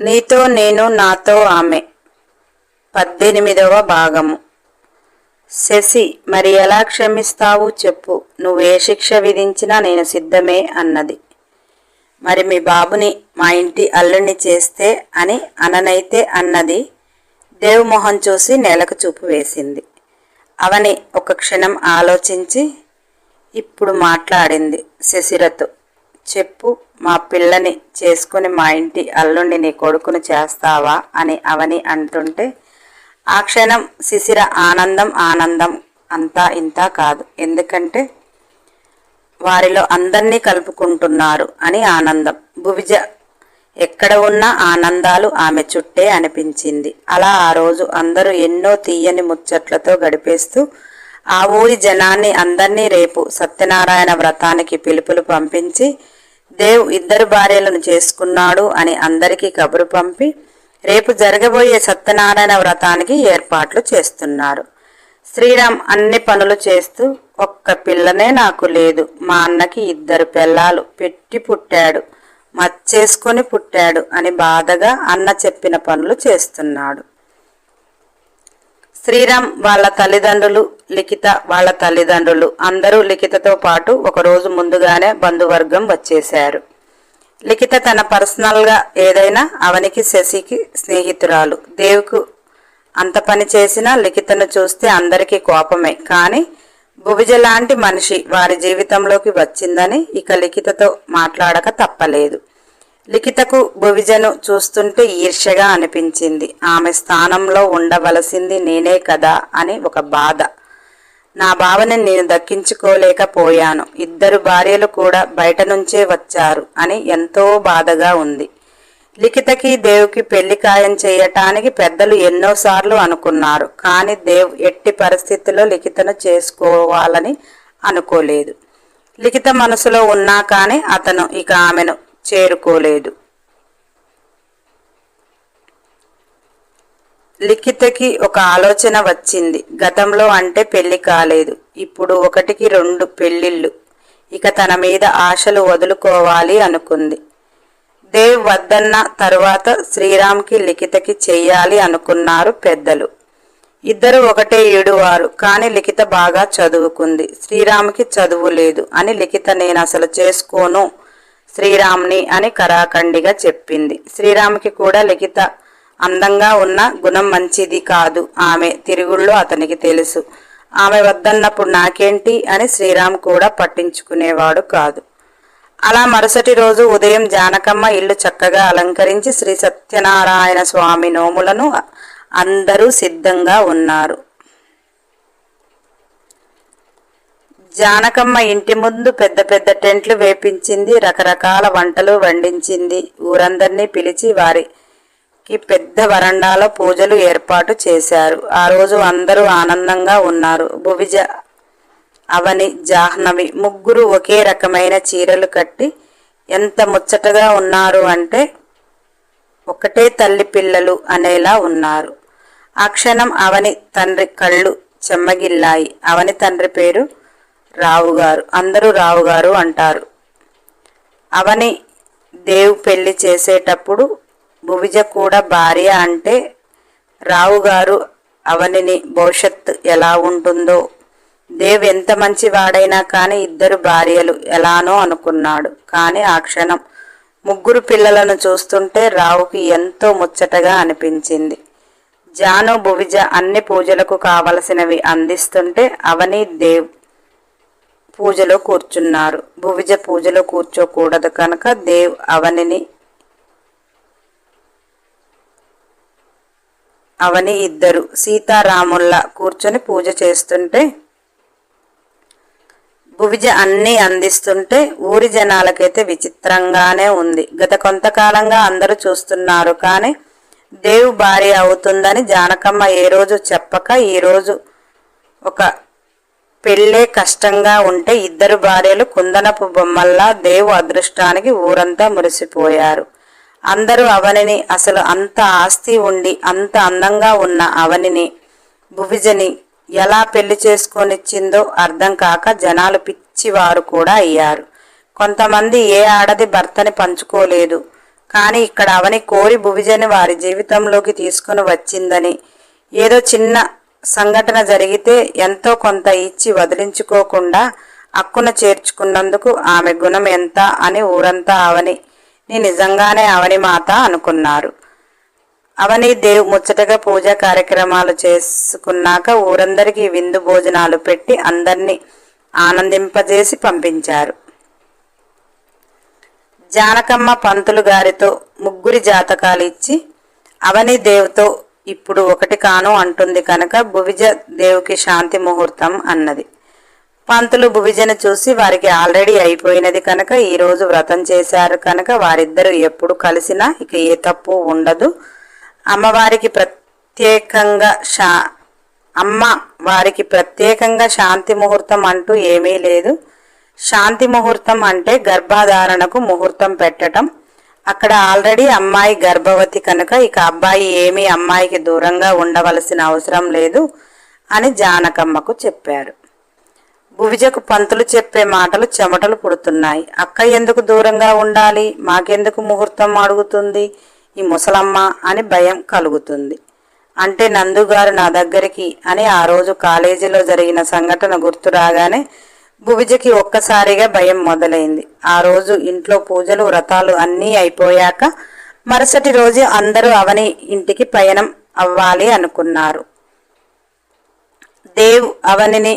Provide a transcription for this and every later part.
నీతో నేను నాతో ఆమె. పద్దెనిమిదవ భాగము. శశి మరి ఎలా క్షమిస్తావు చెప్పు. నువ్వు ఏ శిక్ష విధించినా నేను సిద్ధమే అన్నది. మరి మీ బాబుని మా ఇంటి అల్లుణ్ణి చేస్తే అని అననైతే అన్నది దేవమోహన్ మొహం చూసి నేలకు చూపు వేసింది. అవని ఒక క్షణం ఆలోచించి ఇప్పుడు మాట్లాడింది శశిరతో. చెప్పు మా పిల్లని చేసుకుని మా ఇంటి అల్లుండి నీ కొడుకును చేస్తావా? అని అవని అంటుంటే ఆ క్షణం శిశిర ఆనందం ఆనందం అంతా ఇంత కాదు. ఎందుకంటే వారిలో అందరినీ కలుపుకుంటున్నారు అని ఆనందం. భువిజ ఎక్కడ ఉన్న ఆనందాలు ఆమె చుట్టే అనిపించింది. అలా ఆ రోజు అందరూ ఎన్నో తీయని ముచ్చట్లతో గడిపేస్తూ ఆ ఊరి జనాన్ని అందరినీ రేపు సత్యనారాయణ వ్రతానికి పిలుపులు పంపించి దేవ్ ఇద్దరు భార్యలను చేసుకున్నాడు అని అందరికీ కబురు పంపి రేపు జరగబోయే సత్యనారాయణ వ్రతానికి ఏర్పాట్లు చేస్తున్నారు. శ్రీరామ్ అన్ని పనులు చేస్తూ ఒక్క పిల్లనే నాకు లేదు మా అన్నకి ఇద్దరు పిల్లలు పెట్టి పుట్టాడు మచ్చేసుకొని పుట్టాడు అని బాధగా అన్న చెప్పిన పనులు చేస్తున్నాడు. శ్రీరామ్ వాళ్ళ తల్లిదండ్రులు లిఖిత వాళ్ళ తల్లిదండ్రులు అందరూ లిఖితతో పాటు ఒకరోజు ముందుగానే బంధువర్గం వచ్చేశారు. లిఖిత తన పర్సనల్గా ఏదైనా అవనికి శశికి స్నేహితురాలు. దేవుకు అంత పని చేసినా లిఖితను చూస్తే అందరికీ కోపమే. కానీ భువిజ లాంటి మనిషి వారి జీవితంలోకి వచ్చిందని ఇక లిఖితతో మాట్లాడక తప్పలేదు. లిఖితకు భువిజను చూస్తుంటే ఈర్ష్యగా అనిపించింది. ఆమె స్థానంలో ఉండవలసింది నేనే కదా అని ఒక బాధ. నా భావని నేను దక్కించుకోలేకపోయాను. ఇద్దరు భార్యలు కూడా బయట నుంచే వచ్చారు అని ఎంతో బాధగా ఉంది. లిఖితకి దేవుకి పెళ్ళి ఖాయం చేయటానికి పెద్దలు ఎన్నోసార్లు అనుకున్నారు. కానీ దేవ్ ఎట్టి పరిస్థితుల్లో లిఖితను చేసుకోవాలని అనుకోలేదు. లిఖిత మనసులో ఉన్నా కానీ అతను ఇక ఆమెను చేరుకోలేదు. లిఖితకి ఒక ఆలోచన వచ్చింది. గతంలో అంటే పెళ్ళి కాలేదు. ఇప్పుడు ఒకటికి రెండు పెళ్ళిళ్ళు ఇక తన మీద ఆశలు వదులుకోవాలి అనుకుంది. దేవ్ వద్దన్న తరువాత శ్రీరామ్కి లిఖితకి చెయ్యాలి అనుకున్నారు పెద్దలు. ఇద్దరు ఒకటే ఏడువారు కానీ లిఖిత బాగా చదువుకుంది. శ్రీరామ్కి చదువు లేదు అని లిఖిత నేను అసలు చేసుకోను శ్రీరామ్ని అని కరాఖండిగా చెప్పింది. శ్రీరామ్కి కూడా లిఖిత అందంగా ఉన్న గుణం మంచిది కాదు. ఆమె తిరుగుళ్ళు అతనికి తెలుసు. ఆమె వద్దన్నప్పుడు నాకేంటి అని శ్రీరామ్ కూడా పట్టించుకునేవాడు కాదు. అలా మరుసటి రోజు ఉదయం జానకమ్మ ఇల్లు చక్కగా అలంకరించి శ్రీ సత్యనారాయణ స్వామి నోములను అందరూ సిద్ధంగా ఉన్నారు. జానకమ్మ ఇంటి ముందు పెద్ద పెద్ద టెంట్లు వేపించింది రకరకాల వంటలు వండించింది. ఊరందరినీ పిలిచి వారి ఈ పెద్ద వరండాలో పూజలు ఏర్పాటు చేశారు. ఆ రోజు అందరూ ఆనందంగా ఉన్నారు. భువిజ అవని జాహ్నవి ముగ్గురు ఒకే రకమైన చీరలు కట్టి ఎంత ముచ్చటగా ఉన్నారు అంటే ఒకటే తల్లి పిల్లలు అనేలా ఉన్నారు. ఆ క్షణం అవని తండ్రి కళ్ళు చెమ్మగిల్లాయి. అవని తండ్రి పేరు రావు గారు అందరూ రావు గారు అంటారు. అవని దేవు పెళ్ళి చేసేటప్పుడు భువిజ కూడా భార్య అంటే రావు గారు అవనిని భవిష్యత్ ఎలా ఉంటుందో. దేవ్ ఎంత మంచి వాడైనా కానీ ఇద్దరు భార్యలు ఎలానో అనుకున్నాడు. కానీ ఆ క్షణం ముగ్గురు పిల్లలను చూస్తుంటే రావుకి ఎంతో ముచ్చటగా అనిపించింది. జాను భువిజ అన్ని పూజలకు కావలసినవి అందిస్తుంటే అవని దేవ్ పూజలో కూర్చున్నారు. భువిజ పూజలో కూర్చోకూడదు కనుక దేవ్ అవనిని అవని ఇద్దరు సీతారాముల్లా కూర్చొని పూజ చేస్తుంటే భువిజ అన్నీ అందిస్తుంటే ఊరి జనాలకైతే విచిత్రంగానే ఉంది. గత కొంతకాలంగా అందరూ చూస్తున్నారు. కానీ దేవు భార్య అవుతుందని జానకమ్మ ఏ రోజు చెప్పక ఈరోజు ఒక పెళ్ళే కష్టంగా ఉంటే ఇద్దరు భార్యలు కుందనపు బొమ్మల్లా దేవు అదృష్టానికి ఊరంతా మురిసిపోయారు. అందరూ అవనిని అసలు అంత ఆస్తి ఉండి అంత అందంగా ఉన్న అవనిని భువిజని ఎలా పెళ్ళి చేసుకొనిచ్చిందో అర్థం కాక జనాలు పిచ్చివారు కూడా అయ్యారు. కొంతమంది ఏ ఆడది భర్తని పంచుకోలేదు. కానీ ఇక్కడ అవని కోరి భువిజని వారి జీవితంలోకి తీసుకుని వచ్చిందని ఏదో చిన్న సంఘటన జరిగితే ఎంతో కొంత ఇచ్చి వదిలించుకోకుండా అక్కున చేర్చుకున్నందుకు ఆమె గుణం ఎంత అని ఊరంతా అవని నిజంగానే అవని మాత అనుకున్నారు. అవని దేవ్ ముచ్చటగా పూజా కార్యక్రమాలు చేసుకున్నాక ఊరందరికీ విందు భోజనాలు పెట్టి అందరినీ ఆనందింపజేసి పంపించారు. జానకమ్మ పంతులు గారితో ముగ్గురి జాతకాలు ఇచ్చి అవని దేవుతో ఇప్పుడు ఒకటి కాను అంటుంది కనుక భువిజ దేవుకి శాంతి ముహూర్తం అన్నది. పంతులు భువిజను చూసి వారికి ఆల్రెడీ అయిపోయినది కనుక ఈ రోజు వ్రతం చేశారు కనుక వారిద్దరూ ఎప్పుడు కలిసినా ఇక ఏ తప్పు ఉండదు. అమ్మవారికి ప్రత్యేకంగా శా అమ్మ వారికి ప్రత్యేకంగా శాంతి ముహూర్తం అంటూ ఏమీ లేదు. శాంతి ముహూర్తం అంటే గర్భధారణకు ముహూర్తం పెట్టడం అక్కడ ఆల్రెడీ అమ్మాయి గర్భవతి కనుక ఇక అబ్బాయి ఏమీ అమ్మాయికి దూరంగా ఉండవలసిన అవసరం లేదు అని జానకమ్మకు చెప్పారు. భువిజకు పంతులు చెప్పే మాటలు చెమటలు పుడుతున్నాయి. అక్క ఎందుకు దూరంగా ఉండాలి? మాకెందుకు ముహూర్తం అడుగుతుంది? ఈ ముసలమ్మ అని భయం కలుగుతుంది. అంటే నందుగారు నా దగ్గరికి అని ఆ రోజు కాలేజీలో జరిగిన సంఘటన గుర్తు రాగానే భువిజకి ఒక్కసారిగా భయం మొదలైంది. ఆ రోజు ఇంట్లో పూజలు వ్రతాలు అన్నీ అయిపోయాక మరుసటి రోజు అందరూ అవని ఇంటికి పయనం అవ్వాలి అనుకున్నారు. దేవ్ అవనిని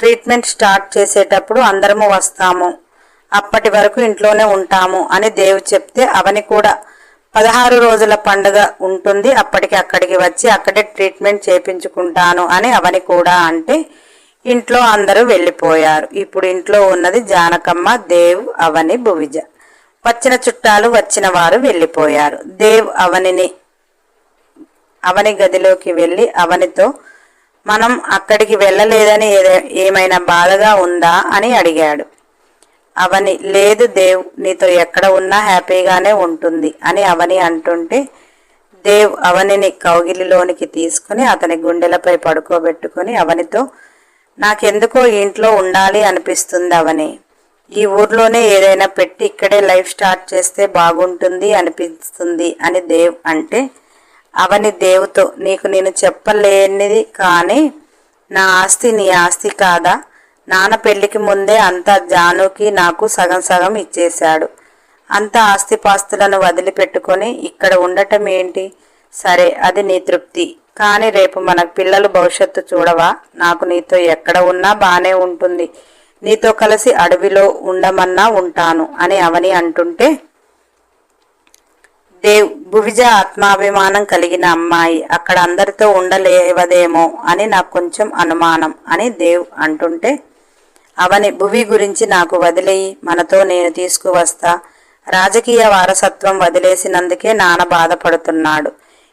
ట్రీట్మెంట్ స్టార్ట్ చేసేటప్పుడు అందరము వస్తాము. అప్పటి వరకు ఇంట్లోనే ఉంటాము అని దేవు చెప్తే అవని కూడా పదహారు రోజుల పండుగ ఉంటుంది. అప్పటికి అక్కడికి వచ్చి అక్కడే ట్రీట్మెంట్ చేపించుకుంటాను అని అవని కూడా అంటే ఇంట్లో అందరూ వెళ్ళిపోయారు. ఇప్పుడు ఇంట్లో ఉన్నది జానకమ్మ దేవ్ అవని భువిజ. వచ్చిన చుట్టాలు వచ్చిన వారు వెళ్ళిపోయారు. దేవ్ అవనిని అవని గదిలోకి వెళ్ళి అవనితో మనం అక్కడికి వెళ్ళలేదని ఏదే- ఏమైనా బాధగా ఉందా అని అడిగాడు. అవని లేదు దేవ్ నీతో ఎక్కడ ఉన్నా హ్యాపీగానే ఉంటుంది అని అవని అంటుంటే దేవ్ అవనిని కౌగిలిలోనికి తీసుకుని అతని గుండెలపై పడుకోబెట్టుకుని అవనితో నాకెందుకో ఇంట్లో ఉండాలి అనిపిస్తుంది అవని. ఈ ఊర్లోనే ఏదైనా పెట్టి ఇక్కడే లైఫ్ స్టార్ట్ చేస్తే బాగుంటుంది అనిపిస్తుంది అని దేవ్ అంటే అవని దేవుతో నీకు నేను చెప్పలేనిది కానీ నా ఆస్తి నీ ఆస్తి కాదా? నాన్న పెళ్ళికి ముందే అంతా జానుకి నాకు సగం సగం ఇచ్చేశాడు. అంత ఆస్తిపాస్తులను వదిలిపెట్టుకొని ఇక్కడ ఉండటం ఏంటి? సరే అది నీ తృప్తి. కానీ రేపు మన పిల్లలు భవిష్యత్తు చూడవా? నాకు నీతో ఎక్కడ ఉన్నా బానే ఉంటుంది. నీతో కలిసి అడవిలో ఉండమన్నా ఉంటాను అని అవని అంటుంటే దేవ్ భువిజ ఆత్మాభిమానం కలిగిన అమ్మాయి అక్కడ అందరితో ఉండలేవదేమో అని నాకు కొంచెం అనుమానం అని దేవ్ అంటుంటే అవని భువి గురించి నాకు వదిలేయి మనతో నేను తీసుకువస్తా. రాజకీయ వారసత్వం వదిలేసినందుకే నాన్న బాధపడుతున్నాడు.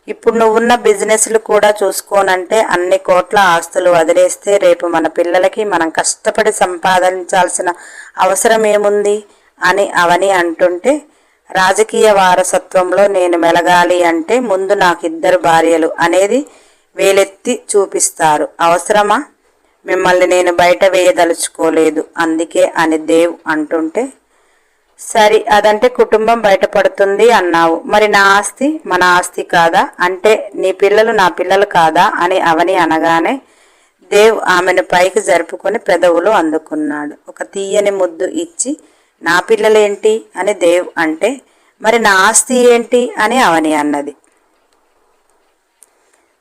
ఇప్పుడు నువ్వున్న బిజినెస్లు కూడా చూసుకోనంటే అన్ని కోట్ల ఆస్తులు వదిలేస్తే రేపు మన పిల్లలకి మనం కష్టపడి సంపాదించాల్సిన అవసరం ఏముంది అని అవని అంటుంటే రాజకీయ వారసత్వంలో నేను మెలగాలి అంటే ముందు నాకు ఇద్దరు భార్యలు అనేది వేలెత్తి చూపిస్తారు. అవసరమా? మిమ్మల్ని నేను బయట వేయదలుచుకోలేదు. అందుకే అని దేవ్ అంటుంటే సరి అదంటే కుటుంబం బయటపడుతుంది అన్నావు. మరి నా ఆస్తి మన ఆస్తి కాదా? అంటే నీ పిల్లలు నా పిల్లలు కాదా? అని అవని అనగానే దేవ్ ఆమెను పైకి జరుపుకొని పెదవులు అందుకున్నాడు. ఒక తీయని ముద్దు ఇచ్చి నా పిల్లలేంటి అని దేవ్ అంటే మరి నా ఆస్తి ఏంటి అని అవని అన్నది.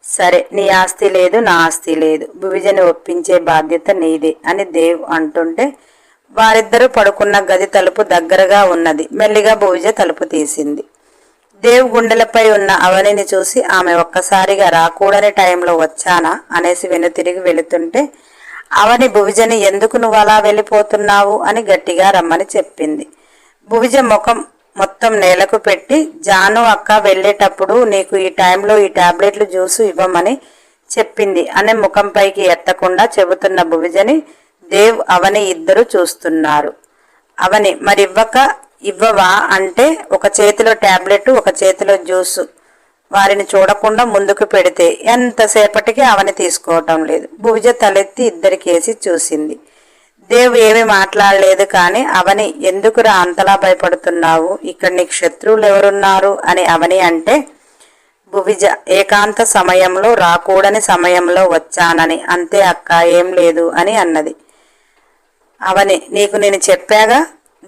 సరే నీ ఆస్తి లేదు నా ఆస్తి లేదు భువిజని ఒప్పించే బాధ్యత నీదే అని దేవ్ అంటుంటే వారిద్దరూ పడుకున్న గది తలుపు దగ్గరగా ఉన్నది. మెల్లిగా భువిజ తలుపు తీసింది. దేవ్ గుండెలపై ఉన్న అవనిని చూసి ఆమె ఒక్కసారిగా రాకూడని టైంలో వచ్చానా? అనేసి వెనుతిరిగి వెళుతుంటే అవని భువిజని ఎందుకు నువ్వు అలా వెళ్ళిపోతున్నావు అని గట్టిగా రమ్మని చెప్పింది. భువిజ ముఖం మొత్తం నేలకు పెట్టి జాను అక్క వెళ్ళేటప్పుడు నీకు ఈ టైంలో ఈ టాబ్లెట్లు జ్యూసు ఇవ్వమని చెప్పింది. అనే ముఖం పైకి ఎత్తకుండా చెబుతున్న భువిజని దేవ్ అవని ఇద్దరు చూస్తున్నారు. అవని మరివ్వక ఇవ్వవా? అంటే ఒక చేతిలో టాబ్లెట్ ఒక చేతిలో జ్యూసు. వారిని చూడకుండా ముందుకు పెడితే ఎంతసేపటికి అవని తీసుకోవటం లేదు. భువిజ తలెత్తి ఇద్దరికేసి చూసింది. దేవ్ ఏమీ మాట్లాడలేదు కానీ అవని ఎందుకురా అంతలా భయపడుతున్నావు? ఇక్కడ నీకు శత్రువులు ఎవరున్నారు? అని అవని అంటే భువిజ ఏకాంత సమయంలో రాకూడని సమయంలో వచ్చానని. అంతే అక్క ఏం లేదు అని అన్నది. అవని నీకు నేను చెప్పాగా?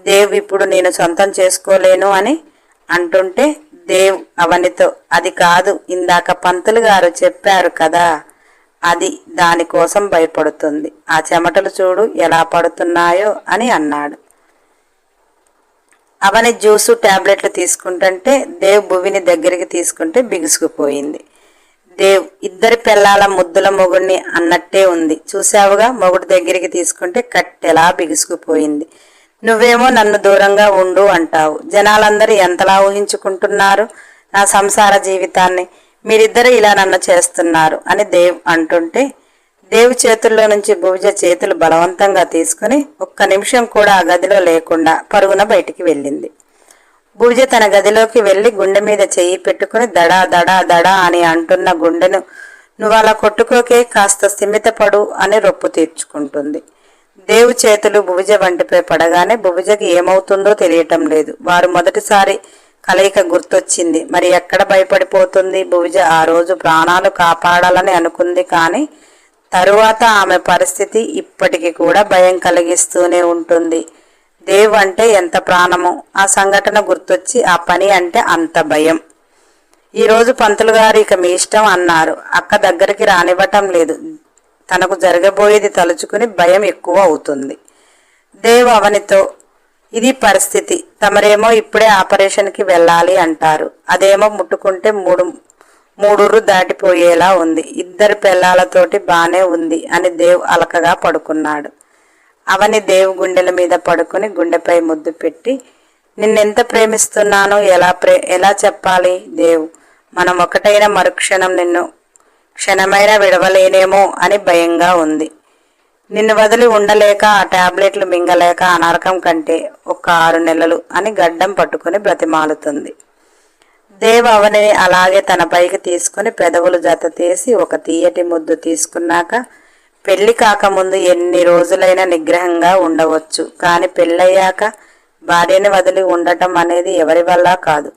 దేవ్ ఇప్పుడు నేను సొంతం చేసుకోలేను అని అంటుంటే దేవ్ అవనితో అది కాదు ఇందాక పంతులు గారు చెప్పారు కదా అది దానికోసం భయపడుతుంది. ఆ చెమటలు చూడు ఎలా పడుతున్నాయో అని అన్నాడు. అవని జ్యూసు టాబ్లెట్లు తీసుకుంటుంటే దేవ్ భువిని దగ్గరికి తీసుకుంటే బిగుసుకుపోయింది. దేవ్ ఇద్దరి పిల్లల ముద్దుల మొగుడిని అన్నట్టే ఉంది. చూసావుగా మొగుడు దగ్గరికి తీసుకుంటే కట్టెలా బిగుసుకుపోయింది. నువ్వేమో నన్ను దూరంగా ఉండు అంటావు. జనాలందరూ ఎంతలా ఊహించుకుంటున్నారు నా సంసార జీవితాన్ని? మీరిద్దరు ఇలా నన్ను చేస్తున్నారు అని దేవ్ అంటుంటే దేవ్ చేతుల్లో నుంచి భుజ చేతులు బలవంతంగా తీసుకుని ఒక్క నిమిషం కూడా ఆ గదిలో లేకుండా పరుగున బయటికి వెళ్ళింది. భుజ తన గదిలోకి వెళ్ళి గుండె మీద చెయ్యి పెట్టుకుని దడా దడా దడా అని అంటున్న గుండెను నువ్వు అలా కొట్టుకోకే కాస్త స్థిమితపడు అని రొప్పు తీర్చుకుంటుంది. దేవు చేతులు భుభుజ వంటిపై పడగానే భుభుజకి ఏమవుతుందో తెలియటం లేదు. వారు మొదటిసారి కలయిక గుర్తొచ్చింది. మరి ఎక్కడ భయపడిపోతుంది? భువిజ ఆ రోజు ప్రాణాలు కాపాడాలని అనుకుంది కానీ తరువాత ఆమె పరిస్థితి ఇప్పటికి కూడా భయం కలిగిస్తూనే ఉంటుంది. దేవ్ అంటే ఎంత ప్రాణమో ఆ సంఘటన గుర్తొచ్చి ఆ పని అంటే అంత భయం. ఈరోజు పంతులు గారు ఇక మీ ఇష్టం అన్నారు. అక్క దగ్గరికి రానివ్వటం లేదు. తనకు జరగబోయేది తలుచుకుని భయం ఎక్కువ అవుతుంది. దేవ్ అవనితో ఇది పరిస్థితి. తమరేమో ఇప్పుడే ఆపరేషన్కి వెళ్ళాలి అంటారు. అదేమో ముట్టుకుంటే మూడు మూడురు దాటిపోయేలా ఉంది. ఇద్దరు పిల్లలతోటి బానే ఉంది అని దేవ్ అలకగా పడుకున్నాడు. అవని దేవ్ గుండెల మీద పడుకుని గుండెపై ముద్దు పెట్టి నిన్నెంత ప్రేమిస్తున్నానో ఎలా ప్రే ఎలా చెప్పాలి దేవ్? మనం ఒకటైన మరుక్షణం నిన్ను క్షణమైనా విడవలేనేమో అని భయంగా ఉంది. నిన్ను వదిలి ఉండలేక ఆ టాబ్లెట్లు మింగలేక అనర్కం కంటే ఒక ఆరు నెలలు అని గడ్డం పట్టుకుని బ్రతిమాలుతుంది. దేవ అవనిని అలాగే తన పైకి తీసుకుని పెదవులు జత తీసి ఒక తీయటి ముద్దు తీసుకున్నాక పెళ్ళి కాకముందు ఎన్ని రోజులైనా నిగ్రహంగా ఉండవచ్చు. కానీ పెళ్ళయ్యాక భార్యని వదిలి ఉండటం అనేది ఎవరి వల్ల కాదు.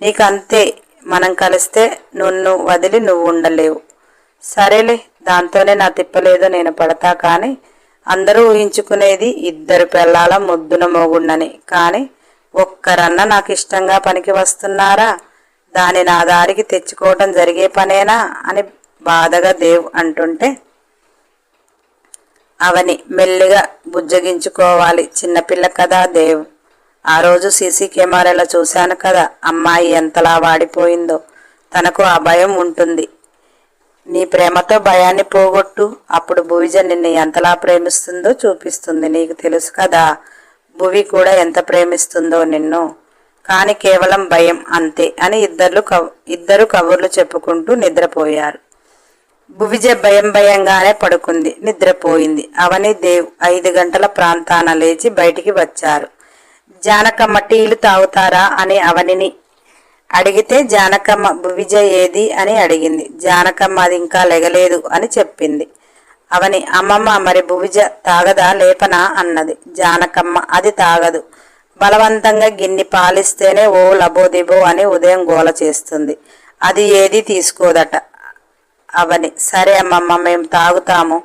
నీకంతే మనం కలిస్తే నున్ను వదిలి నువ్వు ఉండలేవు. సరేలే దాంతోనే నా తిప్పలేదో నేను పడతా కానీ అందరూ ఊహించుకునేది ఇద్దరు పిల్లల ముద్దున మోగుండని. కానీ ఒక్కరన్న నాకు ఇష్టంగా పనికి వస్తున్నారా? దాని నా దారికి తెచ్చుకోవటం జరిగే పనేనా? అని బాధగా దేవ్ అంటుంటే అవని మెల్లిగా బుజ్జగించుకోవాలి చిన్నపిల్ల కదా దేవ్. ఆ రోజు సీసీ కెమెరాలో చూశాను కదా అమ్మాయి ఎంతలా వాడిపోయిందో. తనకు ఆ భయం ఉంటుంది. నీ ప్రేమతో భయాన్ని పోగొట్టు అప్పుడు భువిజ నిన్ను ఎంతలా ప్రేమిస్తుందో చూపిస్తుంది. నీకు తెలుసు కదా భువి కూడా ఎంత ప్రేమిస్తుందో నిన్ను. కానీ కేవలం భయం అంతే అని ఇద్దరు కవ్ ఇద్దరు కబుర్లు చెప్పుకుంటూ నిద్రపోయారు. భువిజ భయం భయంగానే పడుకుంది నిద్రపోయింది. అవని దేవ్ ఐదు గంటల ప్రాంతాన లేచి బయటికి వచ్చారు. జానకమ్మ టీలు తాగుతారా అని అవనిని అడిగితే జానకమ్మ భువిజ ఏది అని అడిగింది. జానకమ్మ అది ఇంకా లెగలేదు అని చెప్పింది. అవని అమ్మమ్మ మరి భువిజ తాగదా? లేపనా? అన్నది. జానకమ్మ అది తాగదు. బలవంతంగా గిన్ని పాలిస్తేనే ఓ లబోదిబో అని ఉదయం గోల చేస్తుంది. అది ఏది తీసుకోదట. అవని సరే అమ్మమ్మ మేము తాగుతాము.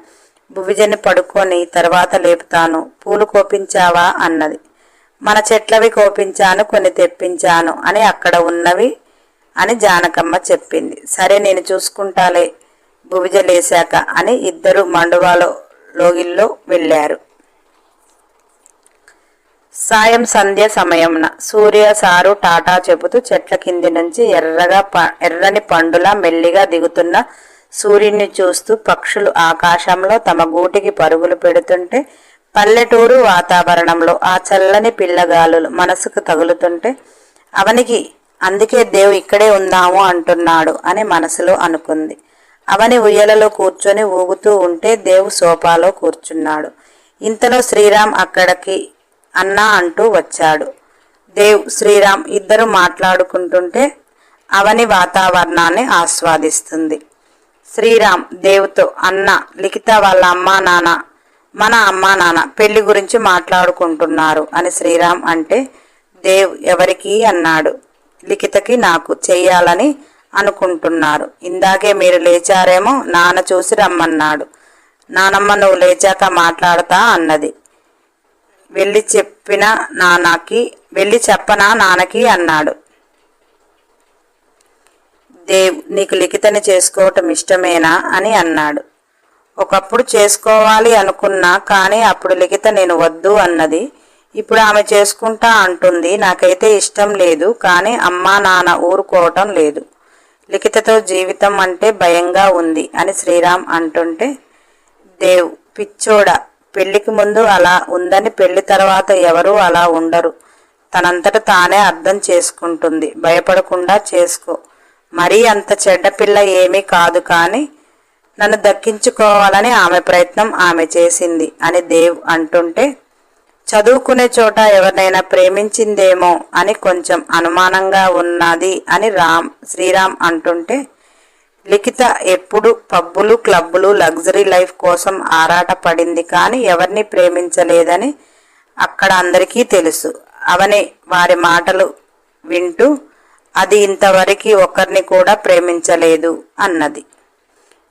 భువిజని పడుకొని తర్వాత లేపుతాను. పూలు కోపించావా? అన్నది. మన చెట్లవి కోపించాను కొన్ని తెప్పించాను అని అక్కడ ఉన్నవి అని జానకమ్మ చెప్పింది. సరే నేను చూసుకుంటాలే భువిజ లేశాక అని ఇద్దరు మండువాలో లోగిల్లో వెళ్ళారు. సాయం సంధ్య సమయంన సూర్య సారు టాటా చెబుతూ చెట్ల కింది నుంచి ఎర్రగా ప- ఎర్రని పండులా మెల్లిగా దిగుతున్న సూర్యుని చూస్తూ పక్షులు ఆకాశంలో తమ గూటికి పరుగులు పెడుతుంటే పల్లెటూరు వాతావరణంలో ఆ చల్లని పిల్లగాలులు మనసుకు తగులుతుంటే అవనికి అందుకే దేవు ఇక్కడే ఉందాము అంటున్నాడు అని మనసులో అనుకుంది. అవని ఉయ్యలలో కూర్చొని ఊగుతూ ఉంటే దేవు సోఫాలో కూర్చున్నాడు. ఇంతలో శ్రీరామ్ అక్కడికి అన్నా అంటూ వచ్చాడు. దేవ్ శ్రీరామ్ ఇద్దరు మాట్లాడుకుంటుంటే అవని వాతావరణాన్ని ఆస్వాదిస్తుంది. శ్రీరామ్ దేవుతో అన్న లిఖిత వాళ్ళ అమ్మా నాన్న మన అమ్మా నాన్న పెళ్ళి గురించి మాట్లాడుకుంటున్నారు అని శ్రీరామ్ అంటే దేవ్ ఎవరికి అన్నాడు. లిఖితకి నాకు చెయ్యాలని అనుకుంటున్నారు. ఇందాకే మీరు లేచారేమో నాన్న చూసి రమ్మన్నాడు. నానమ్మ నువ్వు లేచాక మాట్లాడతా అన్నది. వెళ్ళి చెప్పిన నాన్నకి వెళ్ళి చెప్పనా నాన్నకి అన్నాడు. దేవ్ నీకు లిఖితని చేసుకోవటం ఇష్టమేనా? అని అన్నాడు. ఒకప్పుడు చేసుకోవాలి అనుకున్నా కానీ అప్పుడు లిఖిత నేను వద్దు అన్నది. ఇప్పుడు ఆమె చేసుకుంటా అంటుంది నాకైతే ఇష్టం లేదు కానీ అమ్మా నాన్న ఊరుకోవటం లేదు. లిఖితతో జీవితం అంటే భయంగా ఉంది అని శ్రీరామ్ అంటుంటే దేవ్ పిచ్చోడ పెళ్ళికి ముందు అలా ఉందని పెళ్ళి తర్వాత ఎవరూ అలా ఉండరు. తనంతట తానే అర్థం చేసుకుంటుంది. భయపడకుండా చేసుకో. మరీ అంత చెడ్డ పిల్ల ఏమీ కాదు కానీ నన్ను దక్కించుకోవాలని ఆమె ప్రయత్నం ఆమె చేసింది అని దేవ్ అంటుంటే చదువుకునే చోట ఎవరినైనా ప్రేమించిందేమో అని కొంచెం అనుమానంగా ఉన్నది అని రామ్ శ్రీరామ్ అంటుంటే లిఖిత ఎప్పుడు పబ్బులు క్లబ్బులు లగ్జరీ లైఫ్ కోసం ఆరాట పడింది కానీ ఎవరిని ప్రేమించలేదని అక్కడ అందరికీ తెలుసు. అవని వారి మాటలు వింటూ అది ఇంతవరకు ఒకరిని కూడా ప్రేమించలేదు అన్నది.